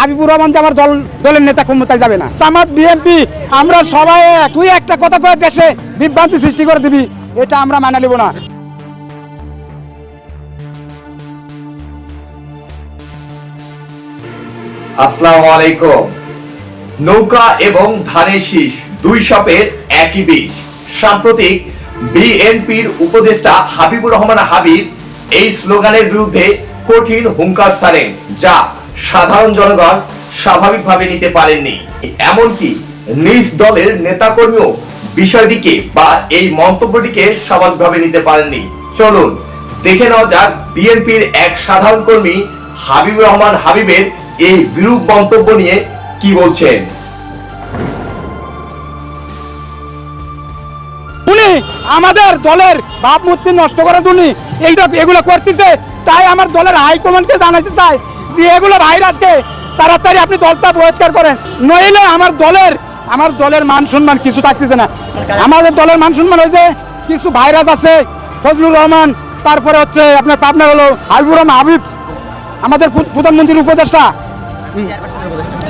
হাবিবুর রহমান আমার দল, দলের নেতা ক্ষমতায় যাবে না। বিএনপি আমরা সবাই তুই একটা কথা দেশে বিভ্রান্তি সৃষ্টি করে দিবি, এটা আমরা মানা না। আসসালামু আলাইকুম। নৌকা এবং ধানের শীষ দুই সাপের একই বিষ সাম্প্রতিক বিএনপির উপদেষ্টা হাবিবুর রহমান হাবিব এই স্লোগানের বিরুদ্ধে কঠিন হুঙ্কার ছাড়েন, যা সাধারণ জনগণ স্বাভাবিকভাবে নিতে পারেননি। এমনকি নিজ দলের নেতাকর্মীও বিষয়টিকে বা এই মন্তব্যটিকে স্বাভাবিকভাবে নিতে পারেননি। চলুন, দেখে নেওয়া যাক বিএনপির এক সাধারণ কর্মী হাবিবুর রহমান হাবিবের এই বিরূপ মন্তব্য নিয়ে কি বলছেন। উনি আমাদের দলের ভাবমূর্তি নষ্ট করে উনি এইটা এগুলো করতেছে, তাই আমার দলের হাইকমান্ডকে জানাতে চাই যে এগুলো ভাইরাসকে তাড়াতাড়ি আপনি দলটা বহিষ্কার করেন। নইলে আমার দলের আমার দলের মান সম্মান কিছু থাকতেছে না। আমাদের দলের মান সম্মান হয়েছে কিছু ভাইরাস আছে, ফজলুর রহমান, তারপরে হচ্ছে আপনার পাবনার হলো হাবিবুর রহমান হাবিব, আমাদের প্রধানমন্ত্রীর উপদেষ্টা।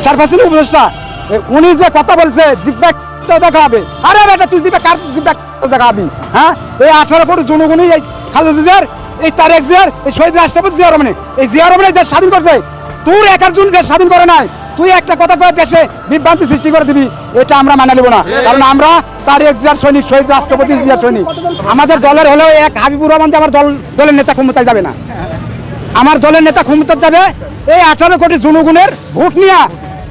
চারপাশের উপদেষ্টা। উনি যে কথা বলছে জিব্বা দেখাবে। আরে বেটা, তুই জিব্বা কার জিব্বা দেখাবি? হ্যাঁ? এই আঠারো কোটি জনগণই এই খালেদা জিয়ার এই তারেক জিয়ার এই শহীদ রাষ্ট্রপতি জিয়া রহমানের এই জিয়া রহমানের দেশ স্বাধীন করছে। তোর একার জন্য দেশ স্বাধীন করে নাই তুই একটা কথা কয়ে দেশে বিভ্রান্তি সৃষ্টি করে দিবি এটা আমরা মানা নেব না। কারণ আমরা তারেক জিয়ার সৈনিক শহীদ রাষ্ট্রপতি জিয়ার সৈনিক। আমাদের দলের হলেও এক হাবিবুর রহমান যে আমার দল দলের নেতা ক্ষমতায় যাবে না। আমার দলের নেতা ক্ষমতা যাবে এই আঠারো কোটি জনগণের ভোট নিয়ে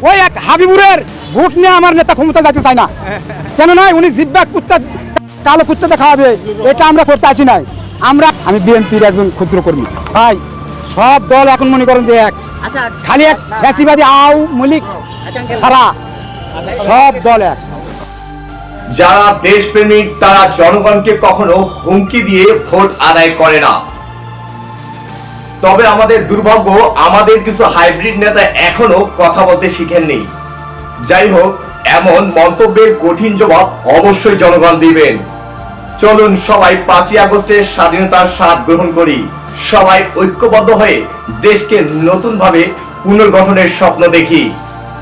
ওই এক হাবিবুরের ভোট নিয়ে আমার নেতা ক্ষমতা যেতে চায় না। কেন নয় উনি জিব্বা কুত্তা কালো কুত্তাতে খাওয়াবে এটা আমরা করতে আসি নাই। আমরা আমি বিএনপির একজন ক্ষুদ্র কর্মী। ভাই সব দল এখন মনে করেন যে এক। আচ্ছা খালি এক ফ্যাসিবাদী আউ মলিক সারা সব দল এক। যারা দেশপ্রেমিক তারা জনগণকে কখনো হুমকি দিয়ে ভোট আদায় করে না। তবে আমাদের দুর্ভাগ্য আমাদের কিছু হাইব্রিড নেতা এখনও কথা বলতে শিখেননি। যাই হোক এমন মন্তব্যের কঠিন জবাব অবশ্যই জনগণ দিবেন। চলুন সবাই পাঁচই আগস্টের স্বাধীনতার স্বাদ গ্রহণ করি। সবাই ঐক্যবদ্ধ হয়ে দেশকে নতুনভাবে পুনর্গঠনের স্বপ্ন দেখি।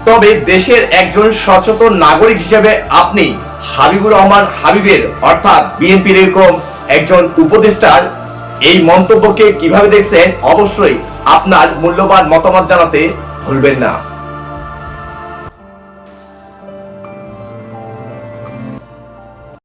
তবে দেশের একজন সচেতন নাগরিক হিসেবে আপনি হাবিবুর রহমান হাবিবের, অর্থাৎ বিএনপির এরকম একজন উপদেষ্টার এই মন্তব্যকে কীভাবে দেখছেন, অবশ্যই আপনার মূল্যবান মতামত জানাতে ভুলবেন না।